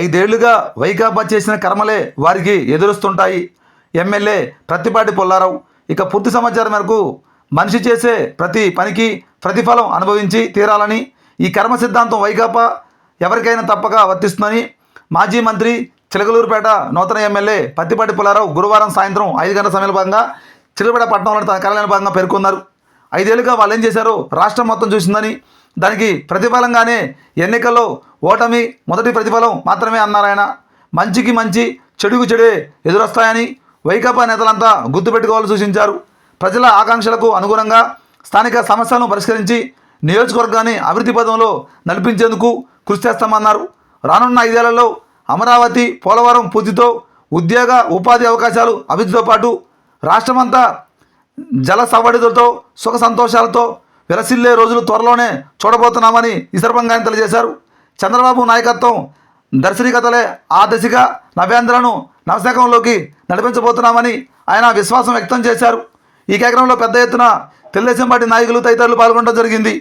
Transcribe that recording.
ఐదేళ్ళుగా వైకాపా చేసిన కర్మలే వారికి ఎదురుస్తుంటాయి. ఎమ్మెల్యే ప్రత్తిపాటి పొల్లారావు ఇక పూర్తి సమాచారం మేరకు మనిషి చేసే ప్రతి పనికి ప్రతిఫలం అనుభవించి తీరాలని ఈ కర్మ సిద్ధాంతం వైకాపా ఎవరికైనా తప్పక వర్తిస్తుందని మాజీ మంత్రి చిలకలూరుపేట నూతన ఎమ్మెల్యే పత్తిపాటి పుల్లారావు గురువారం సాయంత్రం ఐదు గంటల సమయంలో భాగంగా చిలకపేట పట్టణంలో తన కార్యాలయం భాగంగా పేర్కొన్నారు. ఐదేళ్ళుగా వాళ్ళు ఏం చేశారు? రాష్ట్రం మొత్తం చూసిందని దానికి ప్రతిఫలంగానే ఎన్నికల్లో ఓటమి మొదటి ప్రతిఫలం మాత్రమే అన్నారు ఆయన. మంచికి మంచి చెడుకు చెడే ఎదురొస్తాయని వైకాపా నేతలంతా గుర్తుపెట్టుకోవాలని సూచించారు. ప్రజల ఆకాంక్షలకు అనుగుణంగా స్థానిక సమస్యలను పరిష్కరించి నియోజకవర్గాన్ని అభివృద్ధి పదంలో నడిపించేందుకు కృషి చేస్తామన్నారు. రానున్న ఐదేళ్ళలో అమరావతి పోలవరం పూర్తితో ఉద్యోగ ఉపాధి అవకాశాలు అభివృద్ధితో పాటు రాష్ట్రమంతా జల సవడితో సుఖ సంతోషాలతో విలసిల్లే రోజులు త్వరలోనే చూడబోతున్నామని ఈ సందర్భంగా ఆయన తెలియజేశారు. చంద్రబాబు నాయకత్వం దర్శనికతలే ఆ దిశగా నవ్యాంధ్రను నవశకంలోకి నడిపించబోతున్నామని ఆయన విశ్వాసం వ్యక్తం చేశారు. ఈ కార్యక్రమంలో పెద్ద ఎత్తున తెలుగుదేశం పార్టీ నాయకులు తదితరులు పాల్గొనడం జరిగింది.